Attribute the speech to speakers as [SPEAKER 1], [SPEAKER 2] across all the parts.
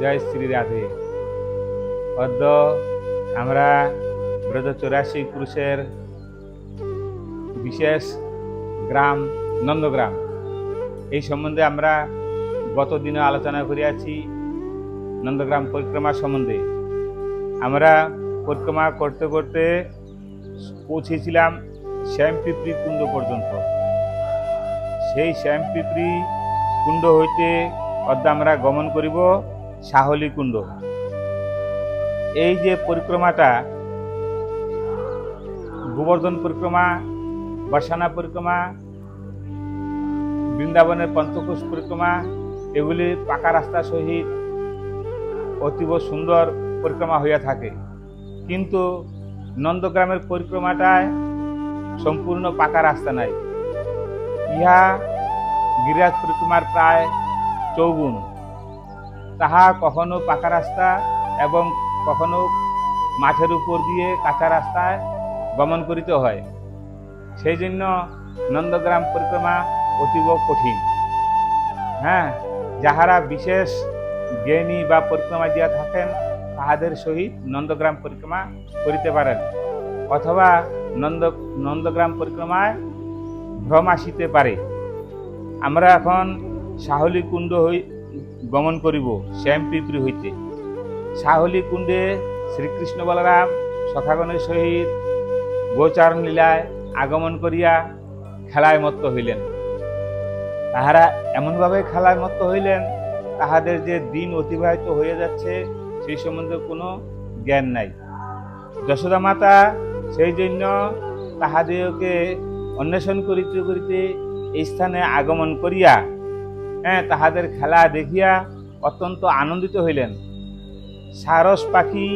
[SPEAKER 1] জয় শ্রী রাধে। অদ্য আমরা ব্রজ চৌরাশি পুরুষের বিশেষ গ্রাম, নন্দগ্রাম। এই সম্বন্ধে আমরা গত দিনে আলোচনা করিয়াছি নন্দগ্রাম পরিক্রমা সম্বন্ধে। আমরা পরিক্রমা করতে করতে পৌঁছেছিলাম শ্যামপিপড়ি কুণ্ড পর্যন্ত। সেই শ্যামপিপড়ি কুণ্ড হইতে অদ্য আমরা গমন করিব। কুণ্ড। এই যে পরিক্রমাটা, গোবর্ধন পরিক্রমা বর্ষানা পরিক্রমা, বৃন্দাবনের পঞ্চকোষ পরিক্রমা, এগুলি পাকা রাস্তা সহিত অতীব সুন্দর পরিক্রমা হইয়া থাকে। কিন্তু নন্দগ্রামের পরিক্রমাটায় সম্পূর্ণ পাকা রাস্তা নাই। ইহা গিরিরাজ পরিক্রমার প্রায় চৌগুণ। তাহা কখনো পাকা রাস্তা এবং কখনো মাঠের উপর দিয়ে কাঁচা রাস্তায় গমন করিতে হয়। সেই জন্য নন্দগ্রাম পরিক্রমা অতীব কঠিন। হ্যাঁ যাহারা বিশেষ জ্ঞানী বা পরিক্রমা দিয়া থাকেন, তাহাদের সহিত নন্দগ্রাম পরিক্রমা করিতে পারেন। অথবা নন্দ, নন্দগ্রাম পরিক্রমায় ভ্রম আসিতে পারে। আমরা এখন সাহলি কুণ্ড হই গমন করিব শ্যামপিপড়ি হইতে। সাহলি কুণ্ডে শ্রীকৃষ্ণ বলরাম সখাগণের সহিত গোচারণ লীলায় আগমন করিয়া খেলায় মত্ত হইলেন। তাহারা এমনভাবে খেলায় মত্ত হইলেন, তাহাদের যে দিন অতিবাহিত হয়ে যাচ্ছে সেই সম্বন্ধে কোনো জ্ঞান নাই। যশোদা মাতা সেই জন্য তাহাদেরকে অন্বেষণ করিতে করিতে এই স্থানে আগমন করিয়া হ্যাঁ তাহাদের খেলা দেখিয়া অত্যন্ত আনন্দিত হইলেন। সারস পাখি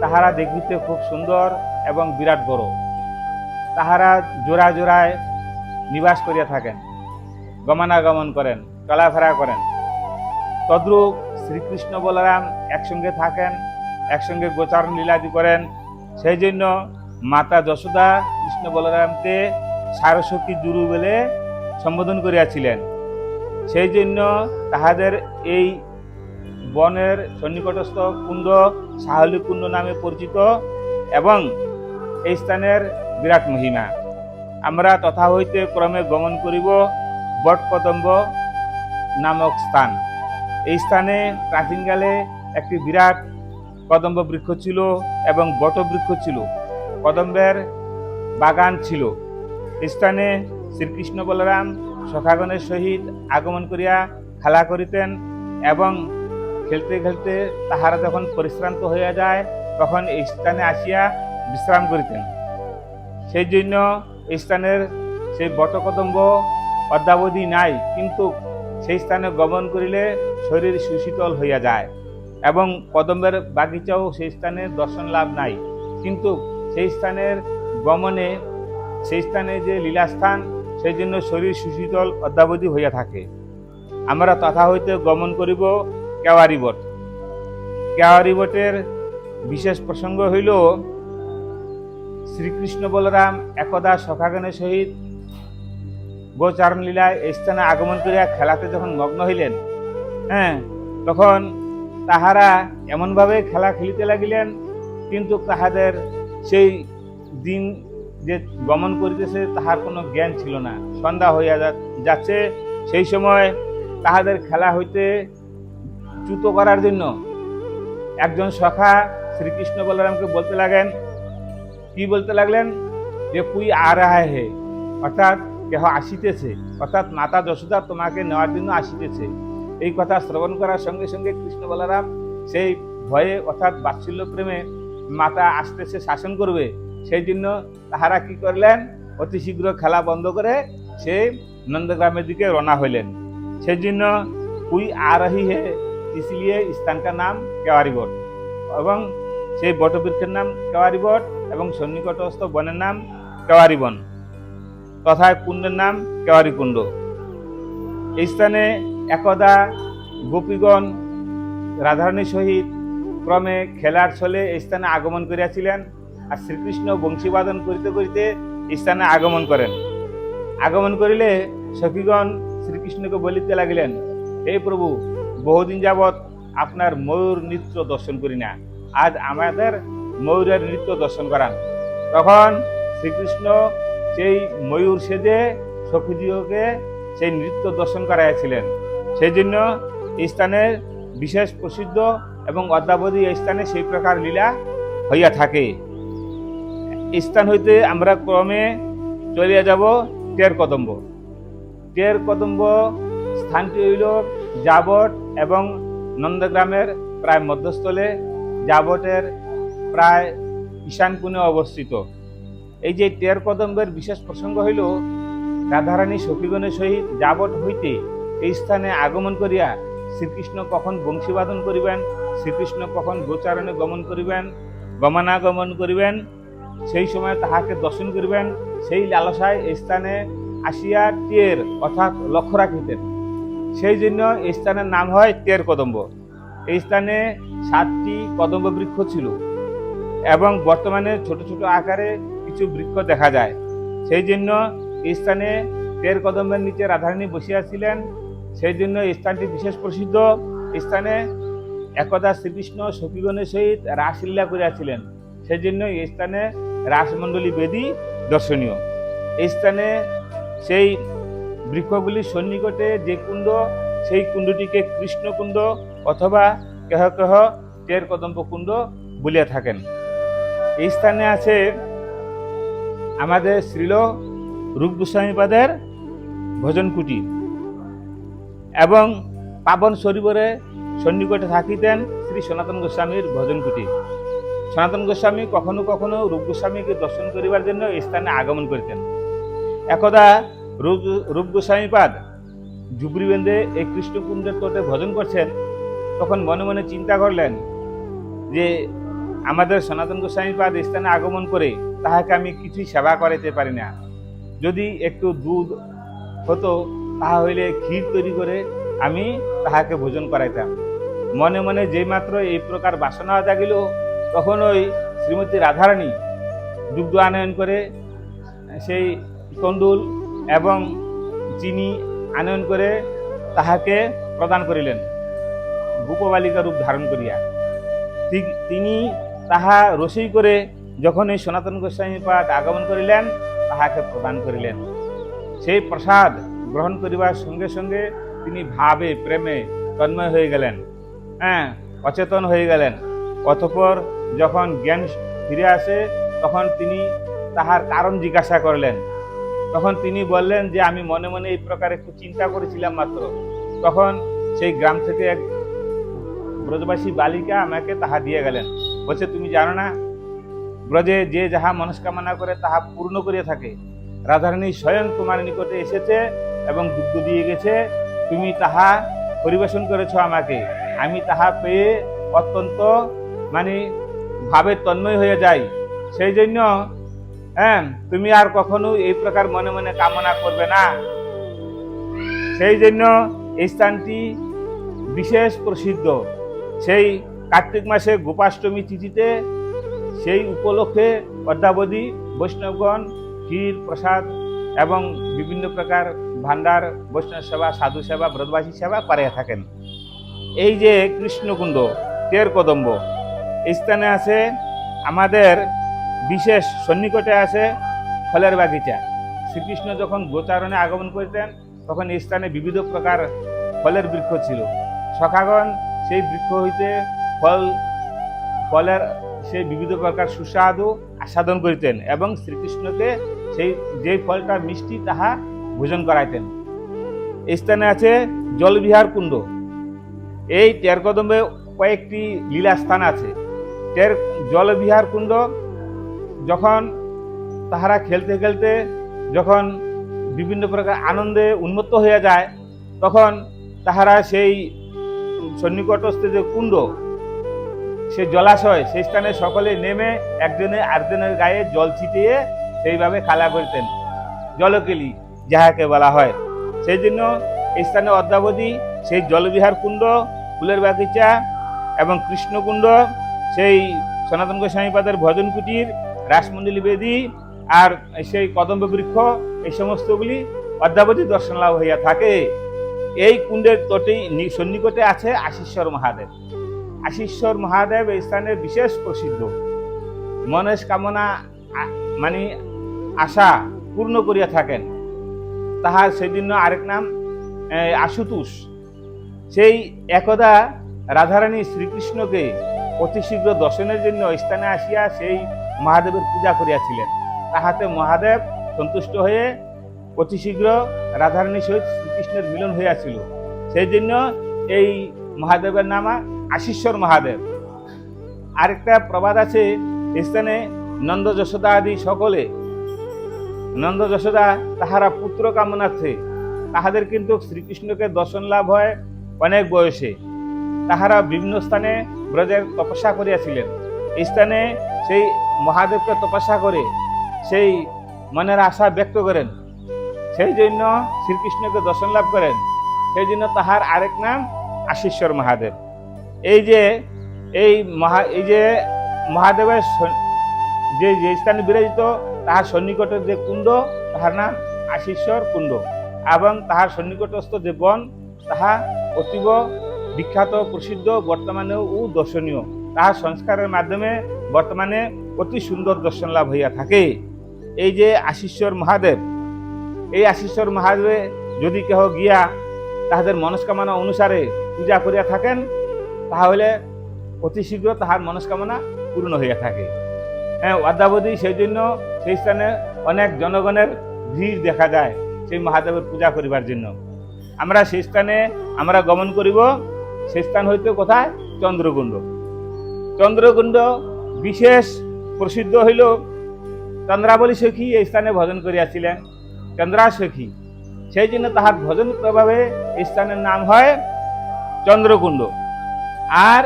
[SPEAKER 1] তাহারা দেখিতে খুব সুন্দর এবং বিরাট বড়। তাহারা জোড়া জোড়ায় নিবাস করিয়া থাকেন, গমনাগমন করেন, চলাফেরা করেন। তদ্রূপ শ্রীকৃষ্ণ বলরাম একসঙ্গে থাকেন, একসঙ্গে গোচারণ লীলাদি করেন। সেই জন্য মাতা যশোদা কৃষ্ণ বলরামকে সারস্বতী জুরু বলে সম্বোধন করিয়াছিলেন। সেই জন্য তাহাদের এই বনের সন্নিকটস্থ কুণ্ড সাহলি কুণ্ড নামে পরিচিত এবং এই স্থানের বিরাট মহিমা। আমরা তথা হইতে ক্রমে গমন করিব বটকদম্ব নামক স্থান। এই স্থানে প্রাচীনকালে একটি বিরাট কদম্ব বৃক্ষ ছিল এবং বট বৃক্ষ ছিল। কদম্বের বাগান ছিল। এই স্থানে শ্রীকৃষ্ণ বলরাম সখাগণের সহিত আগমন করিয়া খেলা করিতেন এবং খেলতে খেলতে তাহারা যখন পরিশ্রান্ত হইয়া যায়, তখন এই স্থানে আসিয়া বিশ্রাম করিতেন। সেই জন্য এই স্থানের সেই বটকদম্ব অদ্যাবধি নাই, কিন্তু সেই স্থানে গমন করিলে শরীর সুশীতল হইয়া যায় এবং কদম্বের বাগিচাও সেই স্থানে দর্শন লাভ নাই। কিন্তু সেই স্থানের গমনে, সেই স্থানে যে লীলাস্থান সেই জন্য শরীর সুশীতল, অদ্যাবধি হইয়া থাকে। আমরা তথা হইতে গমন করিব কেওয়ারি বট। কেওয়ারি বটের বিশেষ প্রসঙ্গ হইল, শ্রীকৃষ্ণ বলরাম একদা সখাগণের সহিত গোচারণ লীলায় এই স্থানে আগমন করিয়া খেলাতে যখন মগ্ন হইলেন হ্যাঁ তখন তাহারা এমনভাবে খেলা খেলিতে লাগিলেন, কিন্তু তাহাদের সেই দিন যে গমন করিতেছে তাহার কোনো জ্ঞান ছিল না। সন্ধ্যা হইয়া যাচ্ছে, সেই সময় তাহাদের খেলা হইতে চ্যুত করার জন্য একজন সখা শ্রীকৃষ্ণ বলরামকে বলতে লাগেন, কি বলতে লাগলেন? যে কুই আর হে। অর্থাৎ কেহ আসিতেছে। অর্থাৎ মাতা যশোদা তোমাকে নেওয়ার জন্য আসিতেছে। এই কথা শ্রবণ করার সঙ্গে সঙ্গে কৃষ্ণ বলরাম সেই ভয়ে অর্থাৎ বাৎসল্য প্রেমে মাতা আসতেছে, শাসন করবে। সেই জন্য তাহারা কি করলেন? অতি শীঘ্র খেলা বন্ধ করে সে নন্দগ্রামের দিকে রওনা হইলেন। সেই জন্য কুই আরহি হে, ইসলিয়ে স্থানটার নাম কেওয়ারিবট এবং সেই বটবৃক্ষের নাম কেওয়ারিবট এবং সন্নিকটস্থ বনের নাম কেওয়ারিবন। তথা কুণ্ডের নাম কেওয়ারি কুণ্ড এই স্থানে একদা গোপীগণ, রাধারণী সহিত ক্রমে খেলার ছলে এই স্থানে আগমন করিয়াছিলেন। আর শ্রীকৃষ্ণ বংশীবাদন করিতে করিতে স্থানে আগমন করেন। আগমন করিলে সখীগণ শ্রীকৃষ্ণকে বলিতে লাগিলেন, হে প্রভু, বহুদিন যাবৎ আপনার ময়ূর নৃত্য দর্শন করি না। আজ আমাদের ময়ূরের নৃত্য দর্শন করান। তখন শ্রীকৃষ্ণ সেই ময়ূর সেজে সখীজিওকে সেই নৃত্য দর্শন করাইয়াছিলেন। সেই জন্য এই স্থানের বিশেষ প্রসিদ্ধ এবং অদ্যাবধি এই স্থানে সেই প্রকার লীলা হইয়া থাকে। স্থান হইতে আমরা ক্রমে চলিয়া যাব টের কদম্ব টের কদম্ব স্থানটি হইল জাবট এবং নন্দগ্রামের প্রায় মধ্যস্থলে জাবটের প্রায় ঈশান কোণে অবস্থিত। এই যে টের কদম্বের বিশেষ প্রসঙ্গ হইল, রাধারানী সখীগণের সহিত যাবট হইতে এই স্থানে আগমন করিয়া শ্রীকৃষ্ণ কখন বংশীবাদন করিবেন, শ্রীকৃষ্ণ কখন গোচারণে গমন করিবেন, গমনাগমন করিবেন সেই সময় তাহাকে দর্শন করিবেন, সেই লালসায় স্থানে আসিয়া টের অর্থাৎ লক্ষ্য রাখিতেন। সেই জন্য এই স্থানের নাম হয় টের কদম্ব। এই স্থানে সাতটি কদম্ব বৃক্ষ ছিল এবং বর্তমানে ছোট ছোট আকারে কিছু বৃক্ষ দেখা যায়। সেই জন্য এই স্থানে টের কদম্বের নিচে রাধারানী বসিয়াছিলেন। সেই জন্য এই স্থানটি বিশেষ প্রসিদ্ধ। স্থানে একদা শ্রীকৃষ্ণ সখীগণের সহিত রাসলীলা করিয়াছিলেন। সেই জন্য এই স্থানে রাসমণ্ডলী বেদী দর্শনীয়। এই স্থানে সেই বৃক্ষগুলির সন্নিকটে যে কুণ্ড, সেই কুণ্ডটিকে কৃষ্ণকুণ্ড অথবা কেহ কেহ টের কদম্ব কুণ্ড বলিয়া থাকেন। এই স্থানে আছে আমাদের শ্রীল রূপ গোস্বামীপাদের ভজন কুটি এবং পাবন সরিবরে সন্নিকটে থাকিতেন শ্রী সনাতন গোস্বামীর ভজন কুটি। সনাতন গোস্বামী কখনো কখনো রূপ গোস্বামীকে দর্শন করিবার জন্য এই স্থানে আগমন করিতেন। একদা রূপ গোস্বামীপাদ বেঁধে এই কৃষ্ণকুণ্ডের তটে ভজন করছেন, তখন মনে মনে চিন্তা করলেন যে আমাদের সনাতন গোস্বামীপাদ এই স্থানে আগমন করে তাহাকে আমি কিছুই সেবা করাইতে পারি না। যদি একটু দুধ হতো, তাহা হইলে ক্ষীর তৈরি করে আমি তাহাকে ভোজন করাইতাম। মনে মনে যেই মাত্র এই প্রকার বাসনা জাগিল তখন ওই শ্রীমতী রাধারানী দুগ্ধ আনয়ন করে, সেই তন্ডুল এবং চিনি আনয়ন করে তাহাকে প্রদান করিলেন। গোপবালিকা রূপ ধারণ করিয়া। ঠিক তিনি তাহা রসই করে যখন এই সনাতন গোস্বামী পাঠ আগমন করিলেন, তাহাকে প্রদান করিলেন। সেই প্রসাদ গ্রহণ করিবার সঙ্গে সঙ্গে তিনি ভাবে, প্রেমে তন্ময় হয়ে গেলেন। হ্যাঁ অচেতন হয়ে গেলেন। অতঃপর যখন জ্ঞান ফিরে আসে, তখন তিনি তাহার কারণ জিজ্ঞাসা করলেন। তখন তিনি বললেন যে, আমি মনে মনে এই প্রকার একটু চিন্তা করেছিলাম মাত্র। তখন সেই গ্রাম থেকে এক ব্রজবাসী বালিকা আমাকে তাহা দিয়ে গেলেন। বলছে, তুমি জানো না, ব্রজে যে যাহা মনস্কামনা করে তাহা পূর্ণ করিয়া থাকে। রাধারানী স্বয়ং তোমার নিকটে এসেছে এবং দুগ্ধ দিয়ে গেছে। তুমি তাহা পরিবেশন করেছ আমাকে। আমি তাহা পেয়ে অত্যন্ত মানে ভাবে তন্ময় হয়ে যায়। সেই জন্য হ্যাঁ তুমি আর কখনো এই প্রকার মনে মনে কামনা করবে না। সেই জন্য এই স্থানটি বিশেষ প্রসিদ্ধ। সেই কার্তিক মাসে গোপাষ্টমী তিথিতে সেই উপলক্ষে অদ্যাবধি বৈষ্ণবগণ, ক্ষীর, প্রসাদ এবং বিভিন্ন প্রকার ভান্ডার বৈষ্ণব সেবা, সাধু সেবা, ব্রতবাসী সেবা পারিয়া থাকেন। এই যে কৃষ্ণকুণ্ড তের কদম্ব স্থানে আছে আমাদের বিশেষ সন্নিকটে আছে ফলের বাগিচা। শ্রীকৃষ্ণ যখন গোচারণে আগমন করিতেন, তখন এই স্থানে বিবিধ প্রকার ফলের বৃক্ষ ছিল। সখাগণ সেই বৃক্ষ হইতে ফল, ফলের সেই বিবিধ প্রকার সুস্বাদু আস্বাদন করিতেন এবং শ্রীকৃষ্ণকে সেই যে ফলটা মিষ্টি তাহা ভোজন করাইতেন। এই স্থানে আছে জলবিহার কুণ্ড। এই টেরকদম্বে কয়েকটি লীলা স্থান আছে। টের জলবিহার কুণ্ড, যখন তাহারা খেলতে খেলতে যখন বিভিন্ন প্রকার আনন্দে উন্মত্ত হয়ে যায়, তখন তাহারা সেই সন্নিকটস্থ যে কুণ্ড, সে জলাশয়, সেই স্থানে সকলে নেমে একজনে আরেকজনের গায়ে জল ছিটিয়ে সেইভাবে খেলা করতেন। জলকেলি, যাহাকে বলা হয়। সেই জন্য এই স্থানে অদ্যাবধি সেই জলবিহার কুণ্ড, ফুলের বাগিচা এবং কৃষ্ণকুণ্ড সেই সনাতন গোস্বামীপাদের ভজন কুটির, রাসমণ্ডলী বেদী আর সেই কদম্ব বৃক্ষ, এই সমস্তগুলি অদ্যাবধি দর্শন লাভ হইয়া থাকে। এই কুণ্ডের তটেই সন্নিকটে আছে আশিশ্বর মহাদেব। আশিশ্বর মহাদেব এই স্থানে বিশেষ প্রসিদ্ধ। মনের কামনা মানে আশা পূর্ণ করিয়া থাকেন। তাহার জন্য আরেক নাম আশুতোষ। সেই একদা রাধারানী শ্রীকৃষ্ণকে অতি শীঘ্র দর্শনের জন্য স্থানে আসিয়া সেই মহাদেবের পূজা করিয়াছিলেন। তাহাতে মহাদেব সন্তুষ্ট হয়ে অতি শীঘ্র রাধারানীর সহিত শ্রীকৃষ্ণের মিলন হইয়াছিল। সেই জন্য এই মহাদেবের নাম আশিশ্বর মহাদেব। আরেকটা প্রবাদ আছে স্থানে নন্দ যশোদা আদি সকলে, নন্দ যশোদা তাহারা পুত্র কামনার্থে, তাহাদের কিন্তু শ্রীকৃষ্ণকে দর্শন লাভ হয় অনেক বয়সে। তাহারা বিভিন্ন স্থানে ব্রজের তপস্যা করিয়াছিলেন। এই স্থানে সেই মহাদেবকে তপস্যা করে সেই মনের আশা ব্যক্ত করেন। সেই জন্য শ্রীকৃষ্ণকে দর্শন লাভ করেন। সেই জন্য তাহার আরেক নাম আশিশ্বর মহাদেব। এই যে, এই মহা, এই যে মহাদেবের যে যে স্থানে বিরাজিত, তাহার সন্নিকটের যে কুণ্ড, তাহার নাম আশিশ্বর কুণ্ড। এবং তাহার সন্নিকটস্থ যে বন, তাহা অতীব বিখ্যাত, প্রসিদ্ধ, বর্তমানেও ও দর্শনীয়। তাহার সংস্কারের মাধ্যমে বর্তমানে অতি সুন্দর দর্শন লাভ হইয়া থাকে। এই যে আশিশ্বর মহাদেব, এই আশিশ্বর মহাদেবে যদি কেহ গিয়া তাহাদের মনস্কামনা অনুসারে পূজা করিয়া থাকেন, তাহলে অতি শীঘ্র তাহার মনস্কামনা পূর্ণ হইয়া থাকে। হ্যাঁ অদ্যাবধি সেই জন্য সেই স্থানে অনেক জনগণের ভিড় দেখা যায় সেই মহাদেবের পূজা করিবার জন্য। আমরা সেই স্থানে আমরা গমন করিব। সেই স্থান হইতে কোথায়? চন্দ্রকুণ্ড। চন্দ্রকুণ্ড বিশেষ প্রসিদ্ধ হইল চন্দ্রাবলী সখী এই স্থানে ভজন করিয়াছিলেন চন্দ্রা সখী সেই জন্য তাহার ভজন প্রভাবে এই স্থানের নাম হয় চন্দ্রকুণ্ড। আর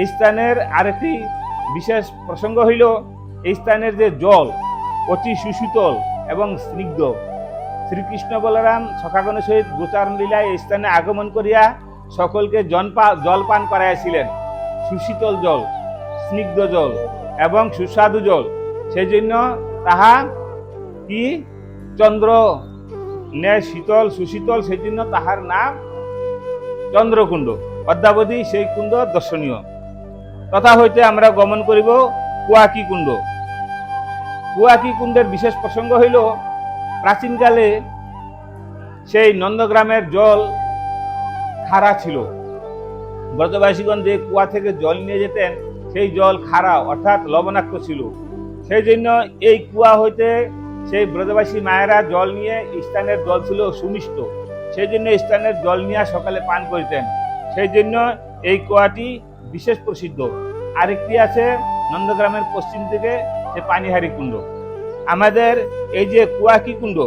[SPEAKER 1] এই স্থানের আরেকটি বিশেষ প্রসঙ্গ হইল এই স্থানের যে জল, অতি সুশীতল এবং স্নিগ্ধ। শ্রীকৃষ্ণ বলরাম সখাগণের সহিত গোচারণ লীলায় এই স্থানে আগমন করিয়া সকলকে জনপা জল পান করাইয়াছিলেন। সুশীতল জল, স্নিগ্ধ জল এবং সুস্বাদু জল। সেই জন্য তাহা কি? চন্দ্র ন্যায় শীতল, সুশীতল সেই জন্য তাহার নাম চন্দ্রকুণ্ড। অদ্যাবধি সেই কুণ্ড দর্শনীয়। তথা হইতে আমরা গমন করিব কুয়াকি কুণ্ড। কুয়াকি কুণ্ডের বিশেষ প্রসঙ্গ হইল, প্রাচীনকালে সেই নন্দগ্রামের জল খারা ছিল। ব্রজবাসীগণ যে কুয়া থেকে জল নিয়ে যেতেন, সেই জল খাড়া অর্থাৎ লবণাক্ত ছিল। সেই জন্য এই কুয়া হইতে সেই ব্রজবাসী মায়েরা জল নিয়ে স্থানের জল ছিল সুমিষ্ট। সেই জন্য স্থানের জল নিয়ে সকালে পান করিতেন। সেই জন্য এই কুয়াটি বিশেষ প্রসিদ্ধ। আরেকটি আছে নন্দগ্রামের পশ্চিম দিকে যে পানিহারি কুণ্ড। আমাদের এই যে কুয়াকি কুণ্ড,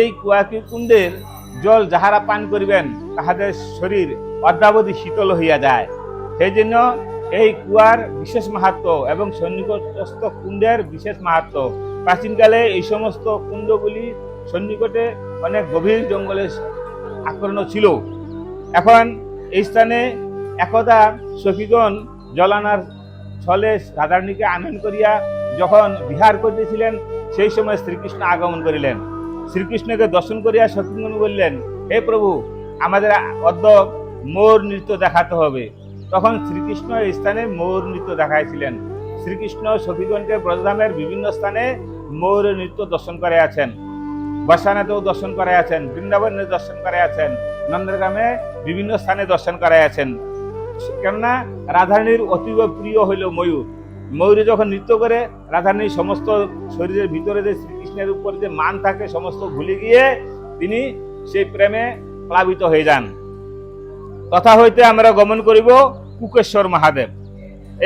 [SPEAKER 1] এই কুয়াকি কুণ্ডের জল যাহারা পান করিবেন, তাহাদের শরীর অদ্যাবধি শীতল হইয়া যায়। সেই জন্য এই কুয়ার বিশেষ মাহাত্ম এবং সন্নিকটস্থ কুণ্ডের বিশেষ মাহাত্ম। প্রাচীনকালে এই সমস্ত কুণ্ডগুলি সন্নিকটে অনেক গভীর জঙ্গলে আক্রমণ ছিল। এখন এই স্থানে একদা সখীগণ জলানার ছলে রাধারণীকে আনন্দ করিয়া যখন বিহার করিতেছিলেন, সেই সময় শ্রীকৃষ্ণ আগমন করিলেন। শ্রীকৃষ্ণকে দর্শন করিয়া সখীগণ বললেন, হে প্রভু, আমাদের অদ্য মোর নৃত্য দেখাতে হবে। তখন শ্রীকৃষ্ণ এই স্থানে মৌর নৃত্য দেখাইছিলেন। শ্রীকৃষ্ণ সখীগণকে ব্রজধামের বিভিন্ন স্থানে মৌর নৃত্য দর্শন করে আছেন বর্ষানাতেও দর্শন করে আছেন বৃন্দাবনে দর্শন করে আছেন নন্দগ্রামে বিভিন্ন স্থানে দর্শন করে আছেন কেননা রাধারানীর অতীব প্রিয় হইল ময়ূর। ময়ূরে যখন নৃত্য করে রাধারানীর সমস্ত শরীরের ভিতরে যে শ্রীকৃষ্ণের উপর যে মান থাকে, সমস্ত ভুলে গিয়ে তিনি সেই প্রেমে প্লাবিত হয়ে যান। তথা হইতে আমরা গমন করিব কুকেশ্বর মহাদেব।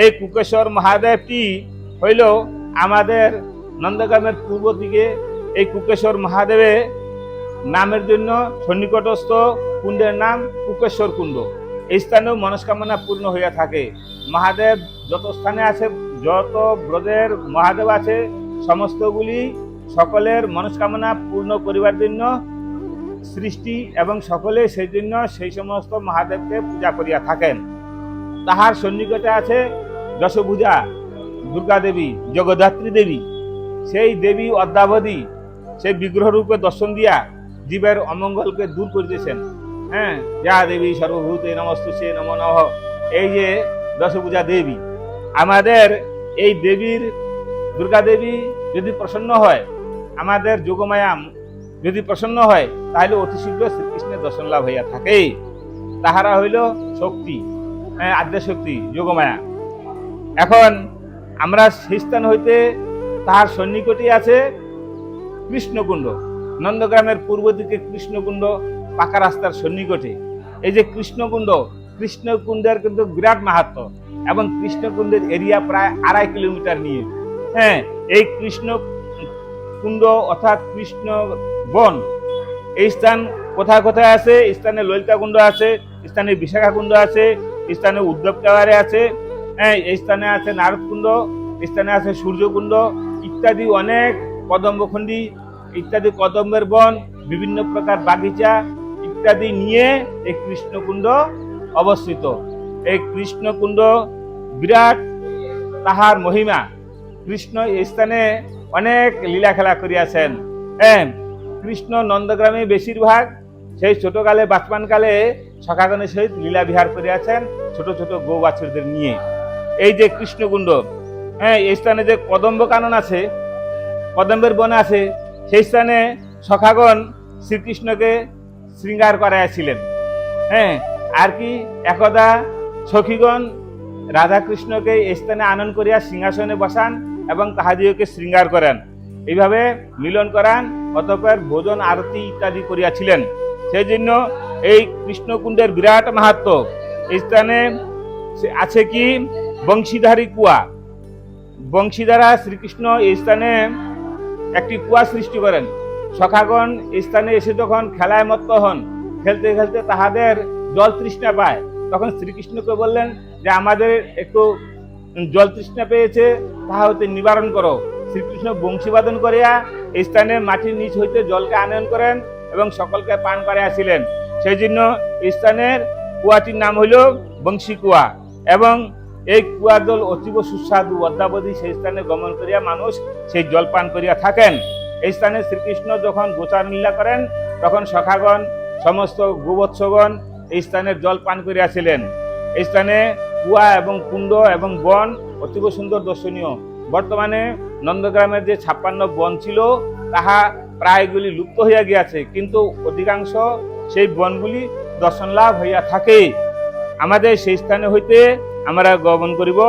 [SPEAKER 1] এই কুকেশ্বর মহাদেবটি হইল আমাদের নন্দগ্রামের পূর্ব দিকে। এই কুকেশ্বর মহাদেবে নামের জন্য সন্নিকটস্থ কুণ্ডের নাম কুকেশ্বর কুণ্ড। এই স্থানেও মনস্কামনা পূর্ণ হইয়া থাকে। মহাদেব যত স্থানে আছে, যত ব্রজের মহাদেব আছে, সমস্তগুলি সকলের মনস্কামনা পূর্ণ করিবার জন্য, সৃষ্টি এবং সকলে সেই জন্য সেই সমস্ত মহাদেবকে পূজা করিয়া থাকেন। তাহার সন্নিকটে আছে দশভূজা দুর্গা দেবী জগদ্ধাত্রী দেবী। সেই দেবী অদ্যাবধি সেই বিগ্রহ রূপে দর্শন দিয়া জীবের অমঙ্গলকে দূর করিতেছেন। হ্যাঁ যা দেবী সর্বভূতে নমস্তুষে নম নহ এই যে দশভূজা দেবী। আমাদের এই দেবীর দুর্গা দেবী যদি প্রসন্ন হয় আমাদের যোগমায়া যদি প্রসন্ন হয় তাহলে অতি শীঘ্র শ্রীকৃষ্ণের দর্শন লাভ হইয়া থাকে। তাহারা হইল শক্তি হ্যাঁ, আদ্য শক্তি যোগমায়া। এখন আমরা সেই স্থান হইতে তাহার সন্নিকটে আছে কৃষ্ণকুণ্ড। নন্দগ্রামের পূর্ব দিকে কৃষ্ণকুণ্ড পাকা রাস্তার সন্নিকটে। এই যে কৃষ্ণকুণ্ড কৃষ্ণকুণ্ডের কিন্তু বিরাট মাহাত্ম এবং কৃষ্ণকুণ্ডের এরিয়া প্রায় আড়াই কিলোমিটার নিয়ে। হ্যাঁ এই কৃষ্ণ কুণ্ড অর্থাৎ কৃষ্ণ বন। এই স্থান কোথায় কোথায় আছে? স্থানে ললিতা কুণ্ড আছে স্থানে বিশাখা কুণ্ড আছে স্থানে উদ্ধব টাওয়ারে আছে হ্যাঁ এই স্থানে আছে নারদ কুণ্ড স্থানে আছে সূর্যকুণ্ড ইত্যাদি অনেক কদম্বখণ্ডী, ইত্যাদি কদম্বের বন, বিভিন্ন প্রকার বাগিচা ইত্যাদি নিয়ে এই কৃষ্ণকুণ্ড অবস্থিত। এই কৃষ্ণকুণ্ড বিরাট, তাহার মহিমা। কৃষ্ণ এই স্থানে অনেক লীলা খেলা করিয়াছেন। হ্যাঁ কৃষ্ণ নন্দগ্রামে বেশিরভাগ সেই ছোটকালে বাচপানকালে সখাগণের সহিত লীলা বিহার করিয়াছেন ছোট ছোট গৌ বাছুরদের নিয়ে। এই যে কৃষ্ণকুণ্ড হ্যাঁ এই স্থানে যে কদম্ব কানন আছে, কদম্বের বন আছে, সেই স্থানে সখাগণ শ্রীকৃষ্ণকে শৃঙ্গার করাইয়াছিলেন। হ্যাঁ আর কি একদা সখীগণ রাধাকৃষ্ণকে এই স্থানে আনন্দ করিয়া সিংহাসনে বসান এবং তাহাদিওকে শৃঙ্গার করেন। এইভাবে মিলন করান, অতঃপর ভোজন, আরতি ইত্যাদি করিয়াছিলেন। সেই জন্য এই কৃষ্ণকুণ্ডের বিরাট মাহাত্ম। এই স্থানে আছে কি? বংশীধারী কুয়া। বংশীধারা শ্রীকৃষ্ণ এই স্থানে একটি কুয়া সৃষ্টি করেন। সখাগণ এই স্থানে এসে যখন খেলায় মত্ত হন, খেলতে খেলতে তাহাদের জল তৃষ্ণা পায়। তখন শ্রীকৃষ্ণকে বললেন যে, আমাদের একটু জল তৃষ্ণা পেয়েছে, তাহা হইতে নিবারণ করো। শ্রীকৃষ্ণ বংশীবাদন করিয়া এই স্থানে মাটির নিচ হইতে জলকে আনয়ন করেন এবং সকলকে পান করিয়াছিলেন সেই জন্য এই স্থানের কুয়াটির নাম হইল বংশী কুয়া এবং এই কুয়ার জল অতীব সুস্বাদু অদ্যাবধি সেই স্থানে গমন করিয়া মানুষ সেই জল পান করিয়া থাকেন। এই স্থানে শ্রীকৃষ্ণ যখন গোচার লীলা করেন, তখন সখাগণ, সমস্ত গোবৎসগণ এই স্থানের জল পান করিয়াছিলেন এই স্থানে কুয়া এবং কুণ্ড এবং বন অতীব সুন্দর দর্শনীয়। বর্তমানে নন্দগ্রামের যে ছাপ্পান্ন বন ছিল, তাহা প্রায়গুলি লুপ্ত হইয়া গিয়াছে, কিন্তু অধিকাংশ সেই বনগুলি দর্শন লাভ হইয়া থাকে। আমাদের সেই স্থানে হইতে আমরা গমন করিব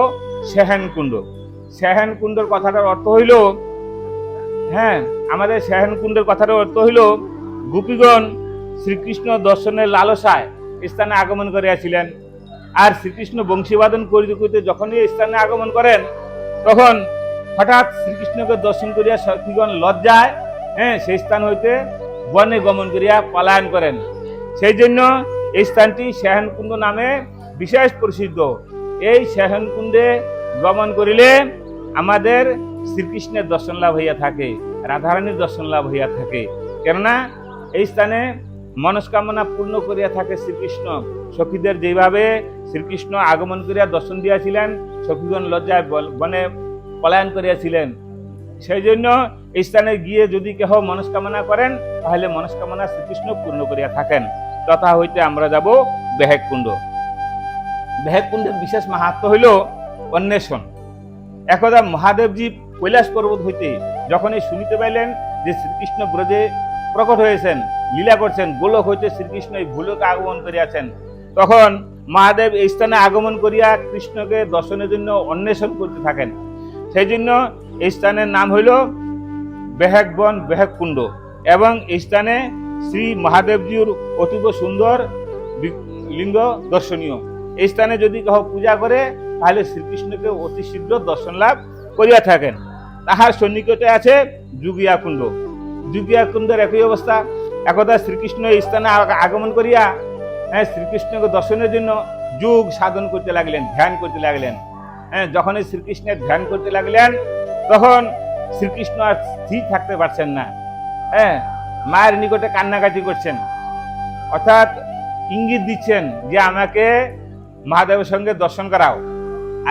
[SPEAKER 1] সেহেন কুণ্ড। সেহেন কুণ্ডর কথাটার অর্থ হইল হ্যাঁ আমাদের সেহেন কুণ্ডের কথাটার অর্থ হইল, গোপীগণ শ্রীকৃষ্ণ দর্শনের লালসায় স্থানে আগমন করিয়াছিলেন। আর শ্রীকৃষ্ণ বংশীবাদন করিতে করিতে যখনই এই স্থানে আগমন করেন, তখন হঠাৎ শ্রীকৃষ্ণকে দর্শন করিয়া সখীগণ লজ্জায় হ্যাঁ সেই স্থান হইতে বনে গমন করিয়া পলায়ন করেন। সেই জন্য এই স্থানটি সেহানকুণ্ড নামে বিশেষ প্রসিদ্ধ। এই সেহানকুণ্ডে গমন করিলে আমাদের শ্রীকৃষ্ণের দর্শন লাভ হইয়া থাকে, রাধারানীর দর্শন লাভ হইয়া থাকে। কেননা এই স্থানে মনস্কামনা পূর্ণ করিয়া থাকে শ্রীকৃষ্ণ। সখীদের যেভাবে শ্রীকৃষ্ণ আগমন করিয়া দর্শন দিয়াছিলেন, সখীগণ লজ্জায় বনে পলায়ন করিয়াছিলেন। সেই জন্য এই স্থানে গিয়ে যদি কেহ মনস্কামনা করেন, তাহলে মনস্কামনা শ্রীকৃষ্ণ পূর্ণ করিয়া থাকেন। তথা হইতে আমরা যাব বেহেক কুণ্ড বেহেক কুণ্ডের বিশেষ মাহাত্ম হইল অন্বেষণ। একদা মহাদেবজি কৈলাস পর্বত হইতে যখনই শুনিতে পাইলেন যে শ্রীকৃষ্ণ ব্রজে প্রকট হয়েছেন লীলা করছেন, গোলক হইতে শ্রীকৃষ্ণ এই ভূলোকে আগমন করিয়াছেন। তখন মহাদেব এই স্থানে আগমন করিয়া কৃষ্ণকে দর্শনের জন্য অন্বেষণ করতে থাকেন। সেই জন্য এই স্থানের নাম হইল বেহেক কুণ্ড এবং এই স্থানে শ্রী মহাদেবজির অতীব সুন্দর লিঙ্গ দর্শনীয়। এই স্থানে যদি কেহ পূজা করে, তাহলে শ্রীকৃষ্ণকে অতি শীঘ্র দর্শন লাভ করিয়া থাকেন। তাহার সন্নিকটে আছে যুগিয়া কুণ্ড যুগিয়া কুণ্ডের একই অবস্থা। একদা শ্রীকৃষ্ণ এই স্থানে আগ- আগমন করিয়া হ্যাঁ শ্রীকৃষ্ণকে দর্শনের জন্য যুগ সাধন করতে লাগলেন, ধ্যান করতে লাগলেন। হ্যাঁ যখনই শ্রীকৃষ্ণের ধ্যান করতে লাগলেন, তখন শ্রীকৃষ্ণ আর স্থির থাকতে পারছেন না। হ্যাঁ মায়ের নিকটে কান্নাকাটি করছেন। অর্থাৎ ইঙ্গিত দিচ্ছেন যে আমাকে মহাদেবের সঙ্গে দর্শন করাও।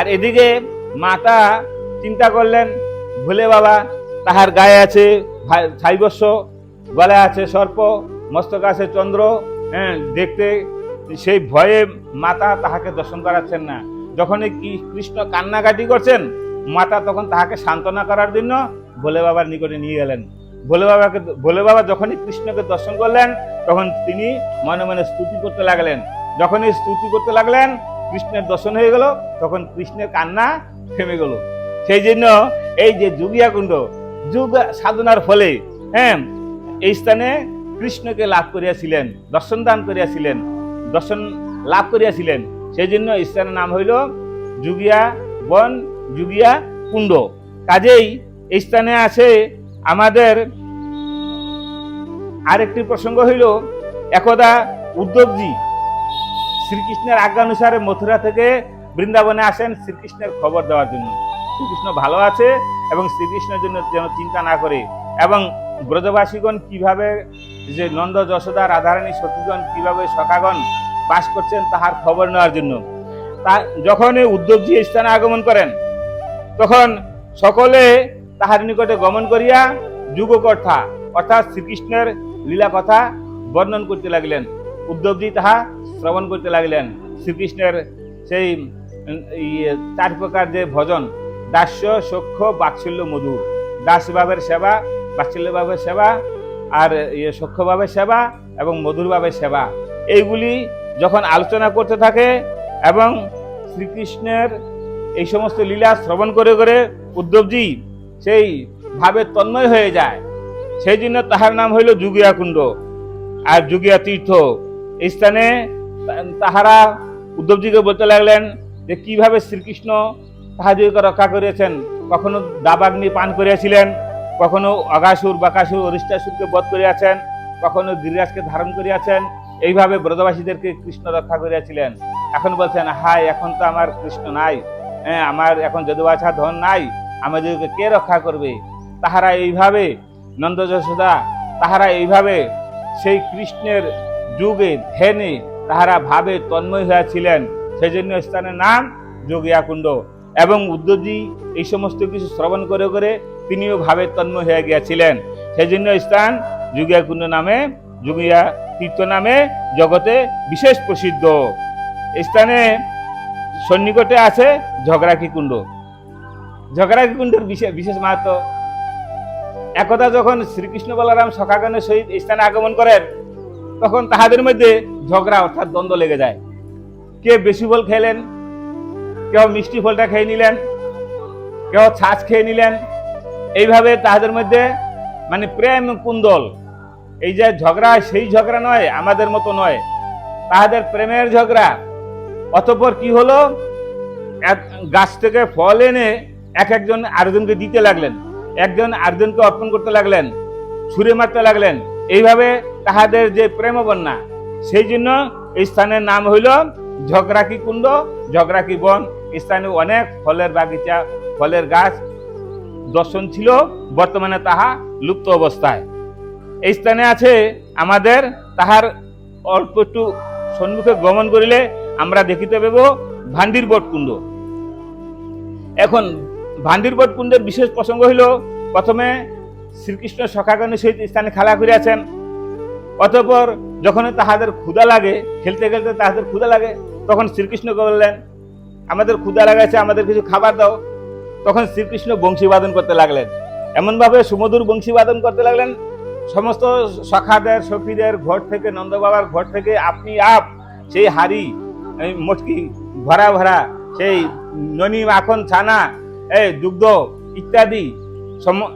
[SPEAKER 1] আর এদিকে মাতা চিন্তা করলেন, ভোলে বাবা, তাহার গায়ে আছে ছাইবস্য গলায় আছে সর্প, মস্তক আছে চন্দ্র হ্যাঁ দেখতে সেই ভয়ে মাতা তাহাকে দর্শন করাচ্ছেন না। যখনই কৃষ্ণ কান্নাকাটি করছেন, মাতা তখন তাহাকে সান্ত্বনা করার জন্য ভোলে বাবার নিকটে নিয়ে গেলেন। ভোলে বাবাকে, ভোলে বাবা যখনই কৃষ্ণকে দর্শন করলেন, তখন তিনি মনে মনে স্তুতি করতে লাগলেন। যখনই স্তুতি করতে লাগলেন, কৃষ্ণের দর্শন হয়ে গেল, তখন কৃষ্ণের কান্না থেমে গেল। সেই জন্য এই যে যুগিয়া কুণ্ড যুগ সাধনার ফলে হ্যাঁ এই স্থানে কৃষ্ণকে লাভ করিয়াছিলেন, দর্শন দান করিয়াছিলেন, দর্শন লাভ করিয়াছিলেন। সেই জন্য এই স্থানের নাম হইল যুগিয়া বন, যুগিয়া কুণ্ড। কাজেই এই স্থানে আছে আমাদের আরেকটি প্রসঙ্গ হইল, একদা উদ্যোগজি শ্রীকৃষ্ণের আজ্ঞানুসারে মথুরা থেকে বৃন্দাবনে আসেন শ্রীকৃষ্ণের খবর দেওয়ার জন্য। শ্রীকৃষ্ণ ভালো আছে এবং শ্রীকৃষ্ণের জন্য যেন চিন্তা না করে এবং ব্রজবাসীগণ কীভাবে যে নন্দ যশোদা রাধারানী সতীগণ কীভাবে সখাগণ বাস করছেন তাহার খবর নেওয়ার জন্য। তা যখন এই স্থানে আগমন করেন তখন সকলে তাহার নিকটে গমন করিয়া যুগকর্থা অর্থাৎ শ্রীকৃষ্ণের লীলা কথা বর্ণন করতে লাগলেন। উদ্ধবজি তাহা শ্রবণ করতে লাগলেন। শ্রীকৃষ্ণের সেই ইয়ে, চার প্রকার যে ভজন দাস্য সখ্য বাৎসল্য মধু দাসভাবের সেবা বাৎসল্যভাবের সেবা আর ইয়ে সখ্যভাবের সেবা এবং মধুরভাবের সেবা। এইগুলি যখন আলোচনা করতে থাকে এবং শ্রীকৃষ্ণের এই সমস্ত লীলা শ্রবণ করে করে উদ্ধবজি সেই ভাবে তন্ময় হয়ে যায়। সেই জন্য তাহার নাম হইল যুগিয়া কুণ্ড আর যুগিয়া তীর্থ। এই স্থানে তাহারা উদ্ধবজিকে বলতে লাগলেন যে, কীভাবে শ্রীকৃষ্ণ তাহাদিকে রক্ষা করিয়াছেন? কখনো দাবাগ্নি পান করিয়াছিলেন? কখনো অগাসুর বাকাসুর, অরিষ্টাসুরকে বধ করিয়াছেন, কখনো গিরিরাজকে ধারণ করিয়াছেন, এইভাবে ব্রজবাসীদেরকে কৃষ্ণ রক্ষা করিয়াছিলেন। এখন বলছেন হাই এখন তো আমার কৃষ্ণ নাই। হ্যাঁ আমার এখন যদুবাছা ধন নাই। আমাদেরকে কে রক্ষা করবে? তাহারা এইভাবে নন্দ যশোদা তাহারা এইভাবে সেই কৃষ্ণের যুগে ধ্যানে তাহারা ভাবে তন্ময় হয়েছিলেন সেই জন্য স্থানের নাম যোগিয়াকুণ্ড। এবং উদ্ধবজি এই সমস্ত কিছু শ্রবণ করে করে তিনিও ভাবে তন্ময় হয়ে গিয়েছিলেন। সেই জন্য স্থান যুগিয়া কুণ্ড নামে, যুগিয়া তীর্থ নামে জগতে বিশেষ প্রসিদ্ধ। স্থানে সন্নিকটে আছে ঝগড়াকি কুণ্ড। ঝগড়াকি কুণ্ডের বিশেষ বিশেষ মাহাত্ম, একদা যখন শ্রীকৃষ্ণ বলরাম সখাগণের সহিত স্থানে আগমন করেন, তখন তাহাদের মধ্যে ঝগড়া অর্থাৎ দ্বন্দ্ব লেগে যায়। কে বেশি ফল খেলেন, কেউ মিষ্টি ফলটা খেয়ে নিলেন, কেউ ছাঁচ খেয়ে নিলেন এইভাবে তাহাদের মধ্যে মানে প্রেম কুন্দল। এই যে ঝগড়া, সেই ঝগড়া নয়, আমাদের মতো নয়। তাহাদের প্রেমের ঝগড়া। অতঃপর কি হলো? এক গাছ থেকে ফল এনে এক একজন আরেকজনকে দিতে লাগলেন। একজন আরেকজনকে অর্পণ করতে লাগলেন, ছুঁড়ে মারতে লাগলেন। এইভাবে তাহাদের যে প্রেম বন্যা সেই জন্য এই স্থানের নাম হইল ঝগড়াকি কুণ্ড, ঝগড়াকি বন। স্থানে অনেক ফলের বাগিচা, ফলের গাছ দর্শন ছিল বর্তমানে তাহা লুপ্ত অবস্থায়। এই স্থানে আছে আমাদের তাহার অল্প একটু সম্মুখে গমন করিলে আমরা দেখিতে পাব ভান্ডির বট কুণ্ড এখন ভান্ডির বট কুণ্ডের বিশেষ প্রসঙ্গ হইল, প্রথমে শ্রীকৃষ্ণ সখাগণের সহিত স্থানে খেলা করিয়াছেন। অতঃপর যখন তাহাদের ক্ষুদা লাগে, খেলতে খেলতে তাহাদের ক্ষুদা লাগে, তখন শ্রীকৃষ্ণ বললেন, আমাদের ক্ষুদা লাগাইছে, আমাদের কিছু খাবার দাও। তখন শ্রীকৃষ্ণ বংশীবাদন করতে লাগলেন। এমনভাবে সুমধুর বংশীবাদন করতে লাগলেন। সমস্ত সখাদের, সখীদের ঘর থেকে, নন্দবাবার ঘর থেকে আপনি আপ, সেই হাড়ি মটকি, ভরা ভরা, সেই ননি, মাখন, ছানা, এই দুগ্ধ ইত্যাদি সম-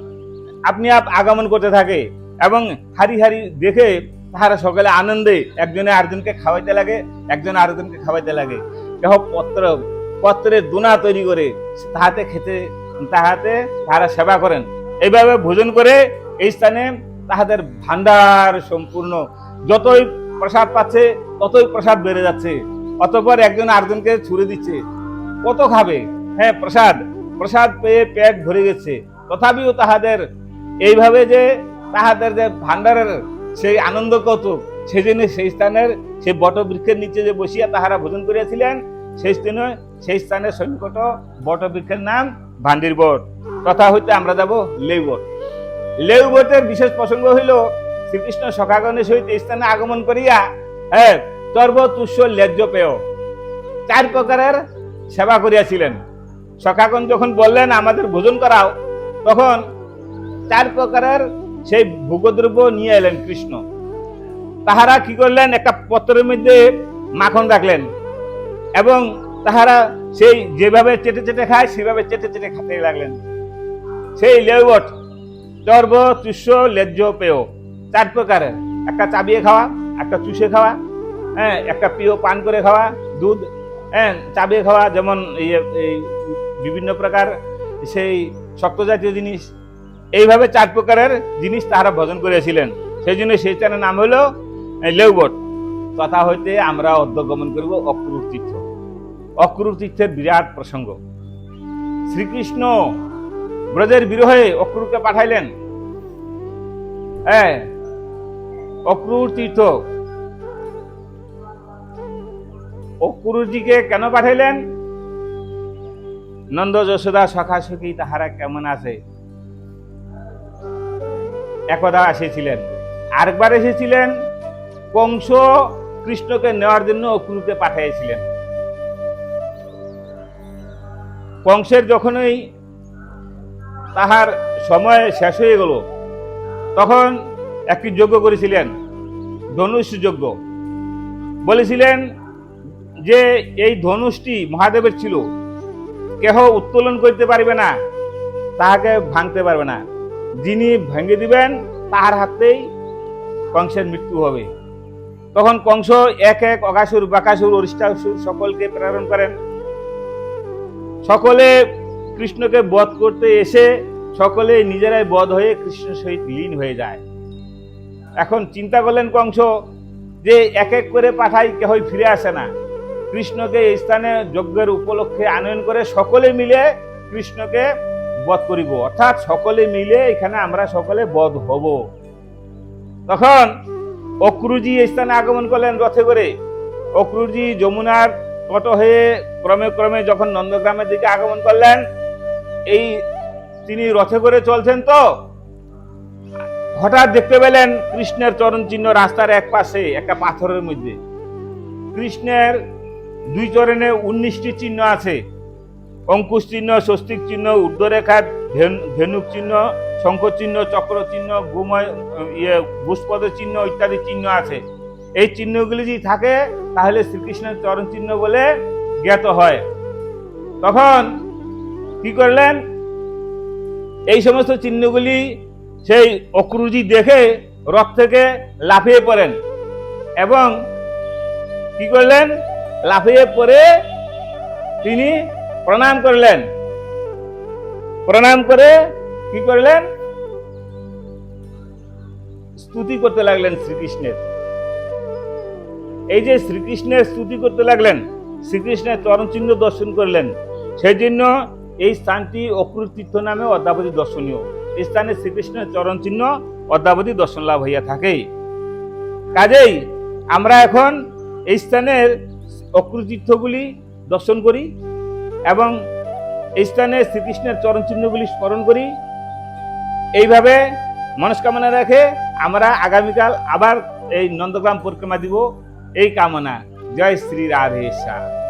[SPEAKER 1] আপনি আপ আগমন করতে থাকে এবং হারি হারি দেখে তাহারা সকালে আনন্দে একজনে আরেকজনকে খাওয়াইতে লাগে, একজন আরেকজনকে খাওয়াইতে লাগে। কেহ পত্র পত্রের দোনা তৈরি করে তাহাতে খেতে, তাহাতে তাহারা সেবা করেন। এইভাবে ভোজন করে এই স্থানে তাহাদের ভান্ডার সম্পূর্ণ। যতই প্রসাদ পাচ্ছে, ততই প্রসাদ বেড়ে যাচ্ছে। অতঃপর একজন আরেকজনকে ছুড়ে দিচ্ছে। কত খাবে? হ্যাঁ প্রসাদ। প্রসাদ পেয়ে পেট ভরে গেছে। তথাপিও তাহাদের এইভাবে যে তাহাদের যে ভান্ডারের সেই আনন্দ কত সেই জন্য সেই স্থানের সেই বট বৃক্ষের নিচে যে বসিয়া তাহারা ভোজন করিয়াছিলেন, সেই স্থানে সেই স্থানে সৈনিকট বট বৃক্ষের নাম ভান্ডির বট। তথা হইতে আমরা যাব লেউ বট। লেউ বটের বিশেষ প্রসঙ্গ হইল শ্রীকৃষ্ণ সখাগণের সহিত স্থানে আগমন করিয়া হ্যাঁ সর্বতুষ্য লেজ্জ পেয়। চার প্রকারের সেবা করিয়াছিলেন। সখাগণ যখন বললেন, আমাদের ভোজন করাও, তখন চার প্রকারের সেই ভোগদ্রব্য নিয়ে এলেন কৃষ্ণ। তাহারা কি করলেন, একটা পত্রের মধ্যে মাখন রাখলেন এবং তাহারা সেই যেভাবে চেটে চেটে খায়, সেভাবে চেটে চেটে খেতে লাগলেন। সেই লেউবট, চর্ব, তুষ্য, লেজ্জ, পেয়, চার প্রকারের। একটা চাবিয়ে খাওয়া, একটা চুষে খাওয়া হ্যাঁ একটা প্রিয় পান করে খাওয়া, দুধ হ্যাঁ চাবিয়ে খাওয়া, যেমন এই বিভিন্ন প্রকার সেই শক্ত জাতীয় জিনিস। এইভাবে চার প্রকারের জিনিস তাহারা ভজন করেছিলেন সেই জন্য সেই স্থানের নাম হলো লেউবট। তথা হইতে আমরা অধ্যগমন করব অক্রূর তীর্থ অক্রূর তীর্থের বিরাট প্রসঙ্গ। শ্রীকৃষ্ণ ব্রজের বিরহে অক্রূরকে পাঠাইলেন। হ্যাঁ অক্রূর অক্রূরজিকে কেন পাঠাইলেন? নন্দ যশোদা সখা সখী তাহারা কেমন আছে? একদা এসেছিলেন। আরেকবার এসেছিলেন, কংস কৃষ্ণকে নেওয়ার জন্য অক্রূরকে পাঠিয়েছিলেন কংসের যখনই তাহার সময় শেষ হয়ে গেল, তখন একটি যজ্ঞ করেছিলেন, ধনুষ যজ্ঞ। বলেছিলেন যে এই ধনুষটি মহাদেবের ছিল, কেহ উত্তোলন করতে পারবে না, তাহাকে ভাঙতে পারবে না। যিনি ভেঙে দিবেন, তাহার হাতেই কংসের মৃত্যু হবে। তখন কংস এক এক অগাসুর, বাকাসুর অরিষ্টাসুর সকলকে প্রেরণ করেন। সকলে কৃষ্ণকে বধ করতে এসে সকলে নিজেরাই বধ হয়ে কৃষ্ণ সহিত লীন হয়ে যায়। এখন চিন্তা করলেন কংস, যে এক এক করে পাঠাই কেহই ফিরে আসে না। কৃষ্ণকে এই স্থানে যজ্ঞের উপলক্ষে আনয়ন করে সকলে মিলে কৃষ্ণকে বধ করিব। অর্থাৎ সকলে মিলে এখানে আমরা সকলে বধ হব। তখন অক্রুজি এই স্থানে আগমন করলেন রথে করে। অক্রুজি যমুনার তট হয়ে ক্রমে ক্রমে যখন নন্দগ্রামের দিকে আগমন করলেন, এই তিনি রথে করে চলছেন তো? হঠাৎ দেখতে পেলেন কৃষ্ণের চরণ চিহ্ন রাস্তার এক পাশে, একটা পাথরের মধ্যে। কৃষ্ণের দুই চরণে উনিশটি চিহ্ন আছে। অঙ্কুশ চিহ্ন, স্বস্তিক চিহ্ন, ঊর্ধ্বরেখা ধেন- ধেনুক চিহ্ন শঙ্খ চিহ্ন চক্র চিহ্ন গুময় ইয়ে বুষ্পদ চিহ্ন ইত্যাদি চিহ্ন আছে। এই চিহ্নগুলি যদি থাকে, তাহলে শ্রীকৃষ্ণের চরণ চিহ্ন বলে জ্ঞাত হয়। তখন কি করলেন? এই সমস্ত চিহ্নগুলি সেই অক্রুজি দেখে রথ থেকে লাফিয়ে পড়েন এবং কি করলেন? লাফিয়ে পড়ে তিনি প্রণাম করলেন। প্রণাম করে কি করলেন? স্তুতি করতে লাগলেন শ্রীকৃষ্ণের। এই যে শ্রীকৃষ্ণের স্তুতি করতে লাগলেন, শ্রীকৃষ্ণের চরণ চিহ্ন দর্শন করলেন সেই জন্য এই স্থানটি অক্রুর তীর্থ নামে অদ্যাবধি দর্শনীয়। এই স্থানে শ্রীকৃষ্ণের চরণ চিহ্ন অদ্যাবধি দর্শন লাভ হইয়া থাকে। কাজেই আমরা এখন এই স্থানের অক্রুর তীর্থগুলি দর্শন করি এবং এই স্থানে শ্রীকৃষ্ণের চরণ চিহ্নগুলি স্মরণ করি। এইভাবে মনস্কামনা রেখে আমরা আগামীকাল আবার এই নন্দগ্রাম পরিক্রমা দিব। এই কামনা। জয় শ্রী রাধেশ্বর